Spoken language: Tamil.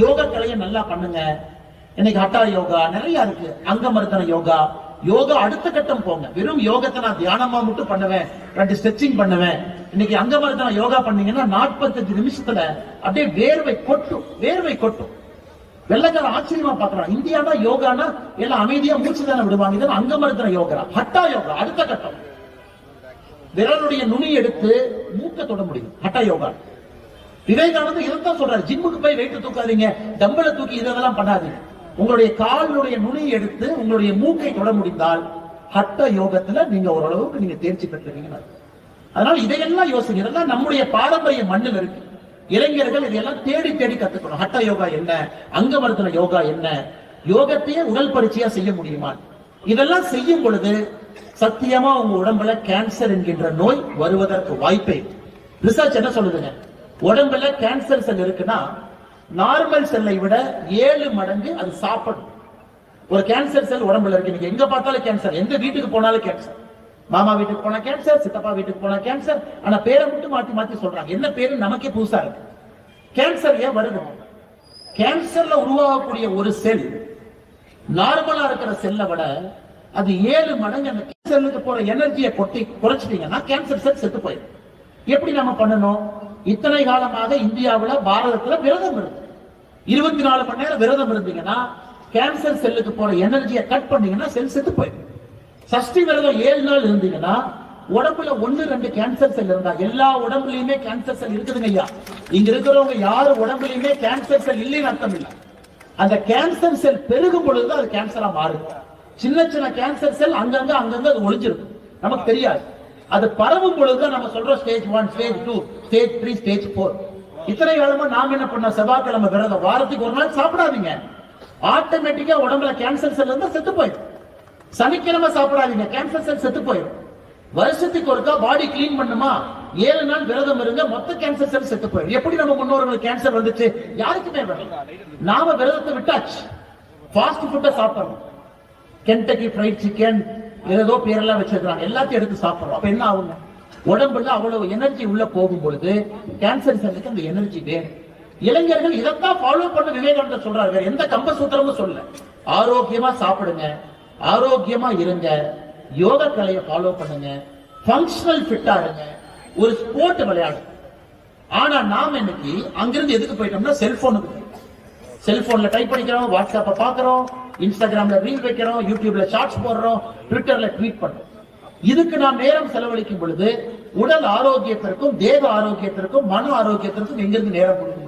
யோக கலையை நல்லா பண்ணுங்க. இன்னைக்கு ஹட்டா யோகா நிறைய இருக்கு. அங்கமர்தன யோகா. யோகா அடுத்த கட்டம் போங்க. வெறும் யோகத்தை நான் தியானமா மட்டும் பண்ணுவேன். ரெண்டு ஸ்ட்ரெச்சிங் பண்ணுவேன். இன்னைக்கு அங்கமர்தன யோகா பண்ணீங்கன்னா நாற்பத்தஞ்சு நிமிஷத்துல அப்படியே வேர்வை கொட்டும். வேர்வை கொட்டும். வெள்ளக்கார ஆச்சரியமா பாக்குறான் இந்தியானா யோகானா? எல்லாம் அமைதியா மூச்சு தானே விடுவாங்க இதெல்லாம் அங்கமர்தன யோகா. ஹட்டா யோகா. அடுத்த கட்டம். விரலுடைய நுனி எடுத்து மூக்க தொட முடியும். ஹட்டா யோகா. விவேகானந்தர் இதைத்தான் சொல்றாரு. ஜிம்முக்கு போய் வெயிட்டு தூக்காதீங்க டம்பளை தூக்கி இதெல்லாம் பண்ணாதீங்க. உங்களுடைய காலினுடைய நுனியை எடுத்து உங்களுடைய மூக்கை தொட முடிந்தால் ஹட்ட யோகத்துல நீங்க ஓரளவுக்கு நீங்க தேர்ச்சி பெற்றுவீங்க அதனால இதையெல்லாம் யோசிங்க இதெல்லாம் நம்முடைய பாரம்பரிய மண்ணில் இருக்கு. இளைஞர்கள் இதையெல்லாம் தேடி தேடி கத்துக்கணும். ஹட்ட யோகா என்ன? அங்கமர்தன யோகா என்ன? யோகத்தையே உடல் பரிச்சையா செய்ய முடியுமா? இதெல்லாம் செய்யும் பொழுது சத்தியமா உங்க உடம்புல கேன்சர் என்கின்ற நோய் வருவதற்கு வாய்ப்பே ரிசர்ச் என்ன சொல்லுதுங்க? உடம்புல கேன்சர் செல் இருக்குன்னா நார்மல் செல்லை விட ஏழு மடங்கு அது சாப்பிடும் ஒரு கேன்சர் செல் உடம்புல இருக்கு. நீங்க எங்க பார்த்தாலும் கேன்சர் எந்த வீட்டுக்கு போனாலும் கேன்சர் மாமா வீட்டுக்கு போனா கேன்சர் சித்தப்பா வீட்டுக்கு போனா கேன்சர் ஆனா பேரை மட்டும் மாத்தி மாத்தி சொல்றாங்க. என்ன பேரு நமக்கே புதுசா இருக்கு. கேன்சர் ஏன் வருது? கேன்சர்ல உருவாகக்கூடிய ஒரு செல் நார்மலா இருக்கிற செல்லை விட அது ஏழு மடங்கு அந்த செல்லுக்கு போற எனர்ஜியை கொட்டி குறைச்சிட்டீங்கன்னா கேன்சர் செல் செத்து போயிடும். எப்படி நம்ம பண்ணணும்? இத்தனை காலமாக இந்தியாவில் பாரதத்தில் விரதம் இருந்து. இருபத்தி நாலு மணி நேரம் விரதம் இருந்தீங்கன்னா கேன்சர் செல்லுக்கு போற எனர்ஜியை கட் பண்ணீங்கன்னா செல் செத்து போயிடும். சஷ்டி விரதம் ஏழு நாள் இருந்தீங்கன்னா உடம்புல ஒன்னு ரெண்டு கேன்சர் செல் இருந்தா எல்லா உடம்புலயுமே கேன்சர் செல் இருக்குதுங்க ஐயா. இங்க இருக்கிறவங்க யாரு உடம்புலயுமே கேன்சர் செல் இல்லைன்னு அர்த்தம் இல்லை. அந்த கேன்சர் செல் பெருகும் பொழுது அது கேன்சரா மாறுது. சின்ன சின்ன கேன்சர் செல் அங்கங்க அங்கங்க அது ஒழிஞ்சிருக்கும் நமக்கு தெரியாது. அது பரவும் பொழுது நம்ம சொல்றோம் stage one stage two stage three stage four இத்தனை காலமா நாம என்ன பண்ணோம்? செவ்வாய்க்கிழமை விரதம் வாரத்துக்கு ஒரு நாள் சாப்பிடாதீங்க. ஆட்டோமேட்டிக்கா உடம்புல கேன்சர் செல் இருந்தா செத்து போயிடும். சனிக்கிழமை சாப்பிடாதீங்க. கேன்சர் செல் செத்து போயிடும். வருஷத்துக்கு ஒருக்கா பாடி கிளீன் பண்ணுமா? ஏழு நாள் விரதம் இருங்க மொத்த கேன்சர் செல் செத்து போயிடும். எப்படி நம்ம முன்னோர்களுக்கு கேன்சர் வந்துச்சு? யாருக்குமே வரல. நாம விரதத்தை விட்டாச்சு. ஃபாஸ்ட் ஃபுட்டை சாப்பிடணும். கென்டக்கி ஃப்ரைட் சிக்கன் ஏதோ பேரெல்லாம் வச்சிருக்கிறாங்க. எல்லாத்தையும் எடுத்து சாப்பிடுறோம். அப்ப என்ன ஆகுங்க? உடம்புல அவ்வளவு எனர்ஜி உள்ள போகும் பொழுது கேன்சர் செல்லுக்கு அந்த எனர்ஜி வேணும் இளைஞர்கள் இதைத்தான் ஃபாலோ பண்ண விவேகானந்தர் சொல்றாரு. வேற எந்த கம்ப சூத்திரமும் சொல்ல ஆரோக்கியமா சாப்பிடுங்க. ஆரோக்கியமா இருங்க. யோக கலையை ஃபாலோ பண்ணுங்க. ஃபங்க்ஷனல் ஃபிட்டா இருங்க. ஒரு ஸ்போர்ட் விளையாடுங்க ஆனா நாம இன்னைக்கு அங்கிருந்து எதுக்கு போயிட்டோம்னா செல்போனுக்கு செல்போன்ல டைப் பண்ணிக்கிறோம் வாட்ஸ்அப்பை பாக்குறோம் இன்ஸ்டாகிராம்ல ரீல் வைக்கிறோம் யூடியூப்ல ஷார்ட்ஸ் போடுறோம் ட்விட்டர்ல ட்வீட் பண்றோம். இதுக்கு நாம் நேரம் செலவழிக்கும் பொழுது உடல் ஆரோக்கியத்திற்கும் தேக ஆரோக்கியத்திற்கும் மன ஆரோக்கியத்திற்கும் எங்கிருந்து நேரம் கொடுக்க